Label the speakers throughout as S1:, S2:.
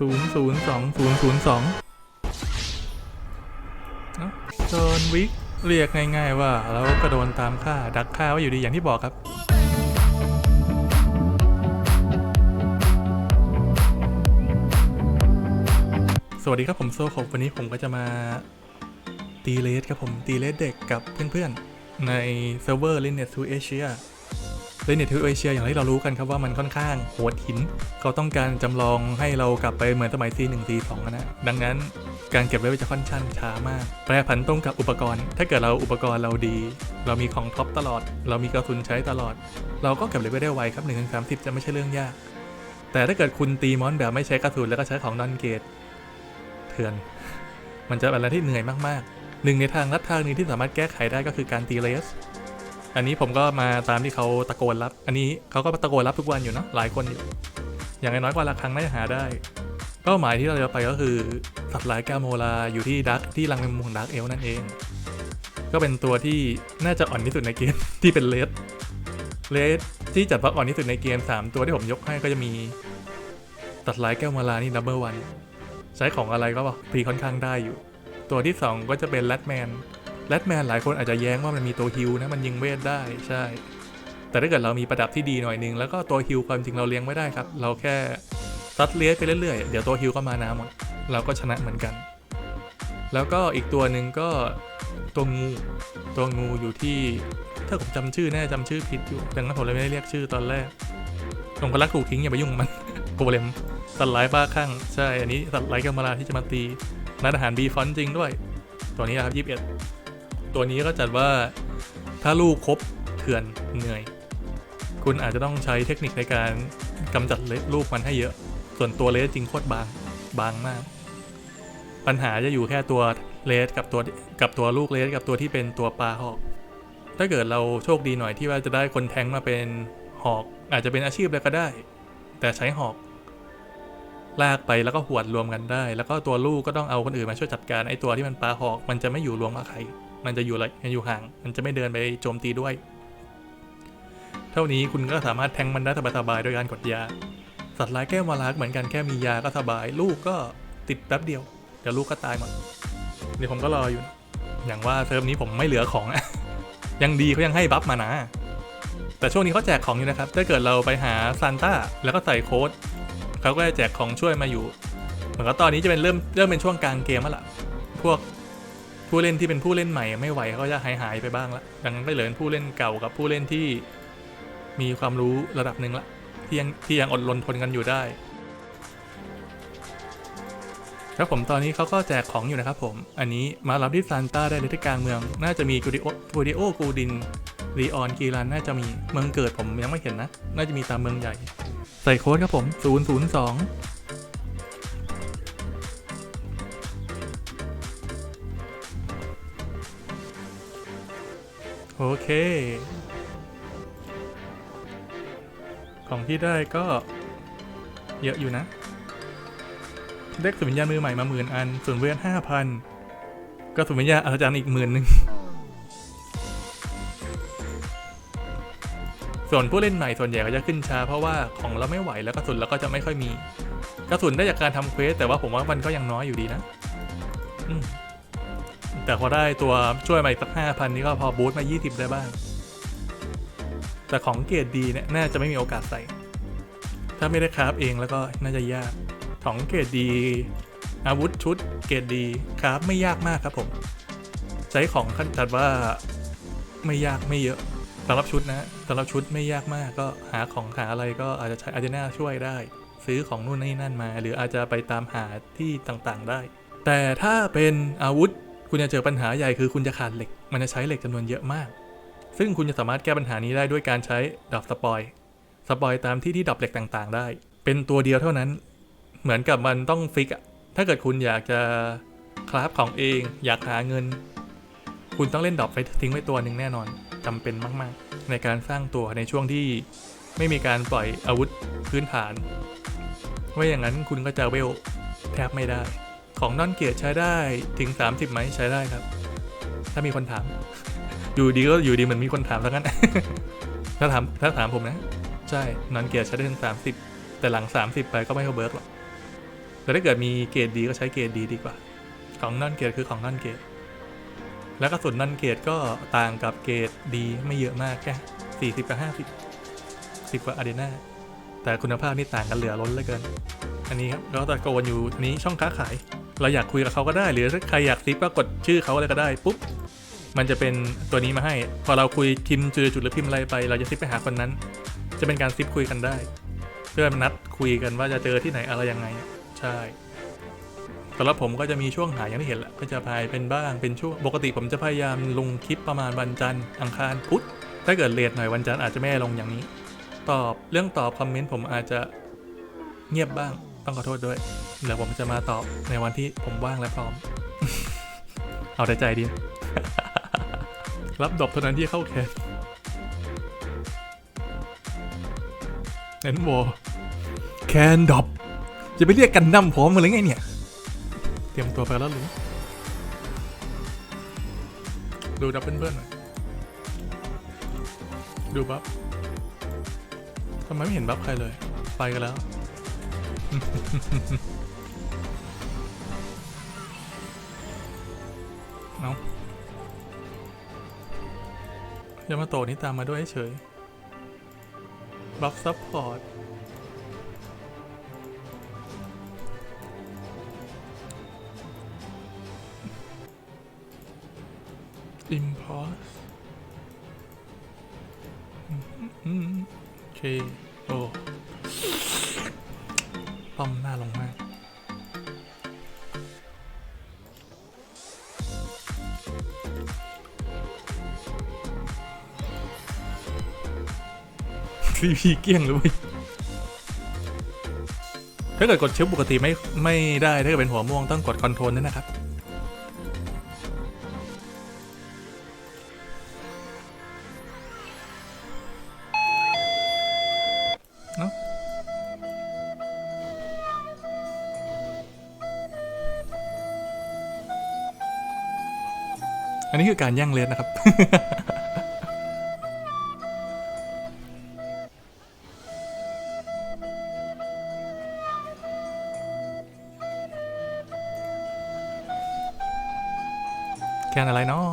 S1: ศูนย์ศูนย์สองศูนย์ศูนย์สองโจนวิกเรียกง่าย ๆ ว่าเราก็โดนตามฆ่าดักฆ่าไว้อยู่ดีอย่างที่บอกครับสวัสดีครับผมโซโควันนี้ผมก็จะมาตีเลสครับผมตีเลสเด็กกับเพื่อนๆ ในเซิร์ฟเวอร์ l i n e t to Asia l i n e t to Asia อย่างที่เรารู้กันครับว่ามันค่อนข้างโหดหิน เขาต้องการจำลองให้เรากลับไปเหมือนสมัย C1 C2 อะนะ ดังนั้นการเก็บเลเวลจะค่อนข้างช้ามาก แปรผันตรงกับอุปกรณ์ ถ้าเกิดเราอุปกรณ์เราดี เรามีของท็อปตลอด เรามีกระสุนใช้ตลอด เราก็เก็บเลเวลได้ไวครับ1นึ่งถึงสาจะไม่ใช่เรื่องยาก แต่ถ้าเกิดคุณตีมอนแบบไม่ใช้กระสุนแล้วก็ใช้ของดอนเกตเถื่อน มันจะเป็นอะไรที่เหนื่อยมากๆหนึ่งในทางลัดทางนึงที่สามารถแก้ไขได้ก็คือการตีเลส อันนี้ผมก็มาตามที่เขาตะโกนรับ อันนี้เขาก็ตะโกนรับทุกวันอยู่เนาะหลายคนอยู่ อย่างน้อยกว่าละครั้งน่าจะหาได้ เป้าหมายที่เราจะไปก็คือสัตว์ร้ายแก้วโมลาอยู่ที่ดักที่รังในมุมของดักเอลนั่นเอง ก็เป็นตัวที่น่าจะอ่อนที่สุดในเกมที่เป็นเลสเลสที่จัดว่าอ่อนที่สุดในเกม 3 ตัวที่ผมยกให้ก็จะมีสัตว์ร้ายแก้วโมลานี่นัมเบอร์วันใช้ของอะไรก็บอกตีค่อนข้างได้อยู่ ตัวที่ 2 ก็จะเป็นแรดแมน แรดแมนหลายคนอาจจะแย้งว่ามันมีตัวฮิลนะมันยิงเวทได้ใช่ แต่ถ้าเกิดเรามีประดับที่ดีหน่อยนึง แล้วก็ตัวฮิลความจริงเราเลี้ยงไม่ได้ครับ เราแค่ซัดเลี้ยไปเรื่อยๆ เดี๋ยวตัวฮิลก็มาน้ำหมดเราก็ชนะเหมือนกัน แล้วก็อีกตัวหนึ่งก็ตัวงูตัวงูอยู่ที่ถ้าผมจำชื่อแน่จำชื่อผิดอยู่ดังนั้นผมเลยไม่ได้เรียกชื่อตอนแรกผมก็รักถูกทิ้งอย่าไปยุ่งมันโกเลมสัตว์ร้ายบ้าคลั่งใช่ อันนี้สัตว์ร้ายกำมราที่จะมาตีร้านอาหารบีฟอนจริงด้วย ตัวนี้นะครับยี่สิบเอ็ด ตัวนี้ก็จัดว่าถ้าลูกครบเถื่อนเหนื่อย คุณอาจจะต้องใช้เทคนิคในการกำจัดเลลูกมันให้เยอะ ส่วนตัวเลสจริงโคตรบางบางมาก ปัญหาจะอยู่แค่ตัวเลสกับตัวกับตัวลูกเลสกับตัวที่เป็นตัวปลาหอก ถ้าเกิดเราโชคดีหน่อยที่ว่าจะได้คนแทงมาเป็นหอก อาจจะเป็นอาชีพเลยก็ได้ แต่ใช้หอกลากไปแล้วก็หวดรวมกันได้ แล้วก็ตัวลูกก็ต้องเอาคนอื่นมาช่วยจัดการไอ้ตัวที่มันปลาหอก มันจะไม่อยู่รวมกับใคร มันจะอยู่อะไรมันอยู่ห่าง มันจะไม่เดินไปโจมตีด้วย เท่านี้คุณก็สามารถแทงมันได้สบายๆโดยการกดยา สัตว์ร้ายแก้วมาลักเหมือนกันแค่มียาก็สบาย ลูกก็ติดแป๊บเดียว เดี๋ยวลูกก็ตายหมด เดี๋ยวผมก็รออยู่ อย่างว่าเซิร์ฟนี้ผมไม่เหลือของยังดีเขายังให้บัฟมานะ แต่ช่วงนี้เขาแจกของอยู่นะครับ ถ้าเกิดเราไปหาซานต้าแล้วก็ใส่โค้ดเขาก็จะแจกของช่วยมาอยู่ เหมือนกับตอนนี้จะเป็นเริ่มเริ่มเป็นช่วงกลางเกมแล้วล่ะ พวก ผู้เล่นที่เป็นผู้เล่นใหม่ไม่ไหวเขาจะหายหายไปบ้างละดังนั้นก็เหลือผู้เล่นเก่ากับผู้เล่นที่มีความรู้ระดับหนึ่งละที่ยังที่ยังอดรนทนกันอยู่ได้ครับผมตอนนี้เขาก็แจกของอยู่นะครับผม อันนี้มารับที่ซานต้าได้ในที่กลางเมือง น่าจะมีกูดิโอกูดิโอกูดินรีออนกีรันน่าจะมีเมืองเกิดผมยังไม่เห็นนะ น่าจะมีตามเมืองใหญ่ ใส่โค้ดครับผม 002 โอเค ของที่ได้ก็เยอะอยู่นะ ได้สุนวิญญาณมือใหม่มาหมื่นอันส่วนเวทห้าพันก็สุนวิญญาณอาจารย์อีกหมื่นหนึ่งส่วนผู้เล่นใหม่ส่วนใหญ่ก็จะขึ้นช้าเพราะว่าของเราไม่ไหวแล้วกระสุนเราก็จะไม่ค่อยมี กระสุนได้จากการทำเควสแต่ว่าผมว่ามันก็ยังน้อยอยู่ดีนะ อืม แต่พอได้ตัวช่วยมาอีกสักห้าพันนี่ก็พอบูสต์มา 20 ได้บ้าง แต่ของเกรดดีเนี่ยน่าจะไม่มีโอกาสใส่ ถ้าไม่ได้คราฟเองแล้วก็น่าจะยาก ของเกรดดี อาวุธชุดเกรดดีคราฟไม่ยากมากครับผม ใช้ของขั้นจัดว่าไม่ยากไม่เยอะสำหรับชุดนะสำหรับชุดไม่ยากมากก็หาของหาอะไรก็อาจจะใช้อาจจน่าช่วยได้ ซื้อของนู่นนี่นั่นมา หรืออาจจะไปตามหาที่ต่างๆได้ แต่ถ้าเป็นอาวุธ คุณจะเจอปัญหาใหญ่คือคุณจะขาดเหล็ก มันจะใช้เหล็กจำนวนเยอะมาก ซึ่งคุณจะสามารถแก้ปัญหานี้ได้ด้วยการใช้ดอกสปอย สปอยตามที่ที่ดรอปเหล็กต่างๆ ได้ เป็นตัวเดียวเท่านั้น เหมือนกับมันต้องฟิกอะถ้าเกิดคุณอยากจะคราฟของเอง อยากหาเงิน คุณต้องเล่นดรอปไว้ทิ้งไว้ตัวหนึ่งแน่นอนจำเป็นมากๆ ในการสร้างตัวในช่วงที่ไม่มีการปล่อยอาวุธพื้นฐานไม่อย่างนั้นคุณก็จะเวลแทบไม่ได้ ของนอนเกียร์ใช้ได้ถึง 30ไหมใช้ได้ครับ ถ้ามีคนถาม อยู่ดีก็อยู่ดีเหมันมีคนถามแล้วกันถ้าถามถ้าถามผมนะ ใช่นอนเกียร์ใช้ได้ถึง 30 แต่หลัง 30 ไปก็ไม่เข้าเบิร์กหรอกแต่ถ้าเกิดมีเกรดดีก็ใช้เกรดดีดีกว่า ของนอนเกรดคือของนอนเกรดแล้วกระสุนนอนเกรดก็ต่างกับเกรดดีไม่เยอะมากแค่สี่สิบกับห้าสิบสิบกว่าอารีนาแต่คุณภาพนี่ต่างกันเหลือล้นเหลยเกิน อันนี้ครับก็ตะโกนอยู่นี้ช่องค้าขาย เราอยากคุยกับเขาก็ได้ หรือถ้าใครอยากซิปก็กดชื่อเขาอะไรก็ได้ปุ๊บมันจะเป็นตัวนี้มาให้ พอเราคุยพิมพ์เจอจุดหรือพิมพ์อะไรไป เราจะซิปไปหาคนนั้น จะเป็นการซิปคุยกันได้ เพื่อนัดคุยกันว่าจะเจอที่ไหนอะไรยังไง ใช่สำหรับผมก็จะมีช่วงหายอย่างที่เห็นแหละก็จะพายเป็นบ้างเป็นช่วงปกติผมจะพยายามลงคลิปประมาณวันจันทร์อังคารพุธถ้าเกิดเลทหน่อยวันจันทร์อาจจะไม่ลงอย่างนี้ ตอบเรื่องตอบคอมเมนต์ผมอาจจะเงียบบ้าง ต้องขอโทษด้วย เดี๋ยวผมจะมาตอบในวันที่ผมว่างและพร้อม เอาแต่ใจดี รับดอกเท่านั้นที่เข้าแคสเน้นโวแคนดอบจะไปเรียกกันนำพร้อมกันเลยไงเนี่ย เตรียมตัวไปแล้วหรือดูดับเพื่อนๆหน่อยดูบัฟทำไมไม่เห็นบัฟใครเลย ไปกันแล้ว เอายามาโตนี่ตามมาด้วยเฉย บัฟซัพพอร์ต อิมพอสโอเค โอ้ ป้อมหน้าลงมากซีพีเกลี้ยงเลยเว้ยถ้าเกิดกดชิปปกติไม่ไม่ได้ถ้าเกิดเป็นหัวม่วงต้องกดคอนโทรลด้วยนะครับ อันนี้คือการแย่งเลนนะครับ แคนอะไรเนาะ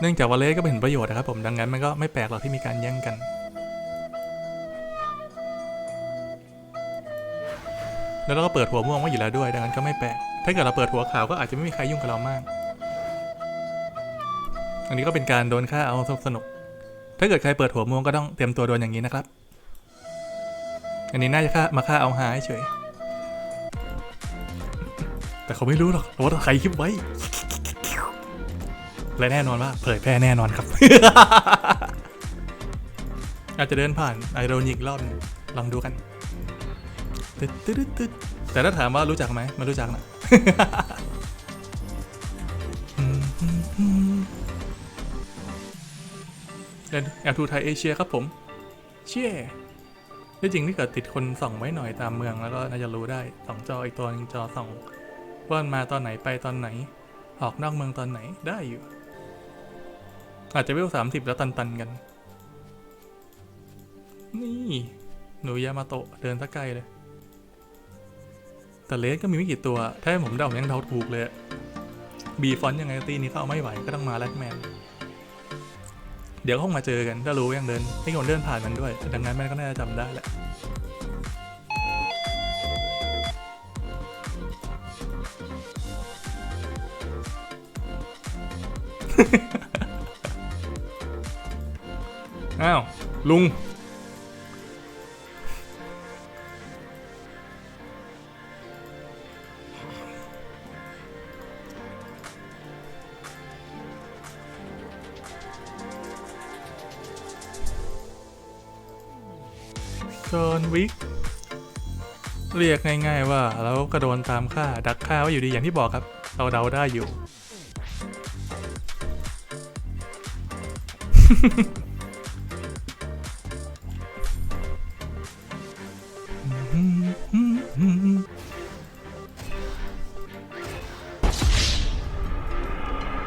S1: เนื่องจากว่าเลสก็เป็นประโยชน์นะครับผม ดังนั้นมันก็ไม่แปลกหรอกที่มีการแย่งกันแล้วเราก็เปิดหัวม่วงไว้อยู่แล้วด้วย ดังนั้นก็ไม่แปลก ถ้าเกิดเราเปิดหัวขาวก็อาจจะไม่มีใครยุ่งกับเรามาก อันนี้ก็เป็นการโดนฆ่าเอาสนุก ถ้าเกิดใครเปิดหัวม่วงก็ต้องเตรียมตัวโดนอย่างนี้นะครับ อันนี้น่าจะฆ่ามาฆ่าเอาหาเฉย แต่เขาไม่รู้หรอกว่าใครคลิปไว้ และแน่นอนว่าเผยแพร่แน่นอนครับ อาจจะเดินผ่านไอโรนิกรอบลองดูกันแต่ถ้าถามว่ารู้จักไหมไม่รู้จักนะ เล่นแอลทูไทยเอเชียครับผม เชี่ยที่จริงที่เกิดติดคนส่องไว้หน่อยตามเมืองแล้วก็น่าจะรู้ได้สองจออีกตัวหนึงจอส่องว่ามันมาตอนไหนไปตอนไหน ออกนอกเมืองตอนไหนได้อยู่ อาจจะเวลสามสิบแล้วตันๆกัน นี่ หนูยามาโตะเดินตะไกลเลย แต่เลสก็มีไม่กี่ตัว ถ้าให้ผมเดาผมยังเดาถูกเลยบีฟอนยังไงตีนี้เขาเอาไม่ไหวก็ต้องมาแลกแมน เดี๋ยวคงมาเจอกันถ้ารู้ยังเดินไม่คนเดินผ่านมันด้วย ดังนั้นมันก็น่าจะจำได้แหละอ้าว ลุง จอห์นวิกเรียกง่าย ๆ ว่าเราก็โดนตามฆ่าดักฆ่าไว้อยู่ดีอย่างที่บอกครับ เราเดาได้อยู่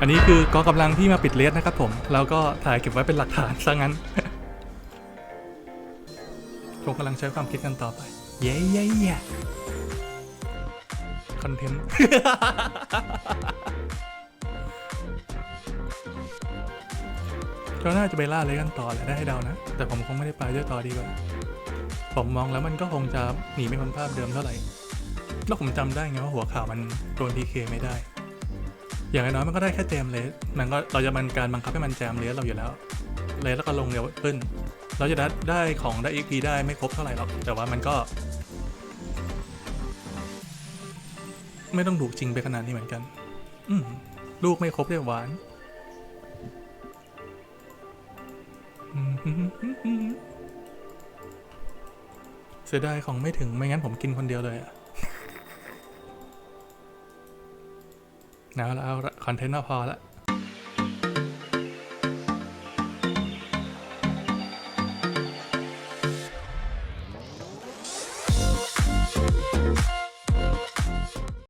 S1: อันนี้คือกองกำลังที่มาปิดเลสนะครับผมแล้วก็ถ่ายเก็บไว้เป็นหลักฐานซะงั้น ผมกำลังใช้ความคิดกันต่อไป เย้เย้เย้คอนเทนต์ก็น่าจะไปล่าเลยกันต่อแหละได้ให้เดานะ แต่ผมคงไม่ได้ไปด้วยต่อดีกว่า ผมมองแล้วมันก็คงจะหนีไม่พ้นภาพเดิมเท่าไหร่แล้วผมจำได้ไงว่าหัวข่าวมันโดนดีเคไม่ได้ อย่างน้อยๆมันก็ได้แค่แจมเลสมันก็เราจะมันการบังคับให้มันแจมเลสเราอยู่แล้ว เลสแล้วก็ลงเร็วขึ้น เราจะได้ได้ของได้ XP ได้ไม่ครบเท่าไหร่หรอก แต่ว่ามันก็ ไม่ต้องถูจริงไปขนาดนี้เหมือนกัน อืมลูกไม่ครบเรียกหวานเสียดายของไม่ถึงไม่งั้นผมกินคนเดียวเลยอะเอาละเอาละคอนเทนต์เราพอละ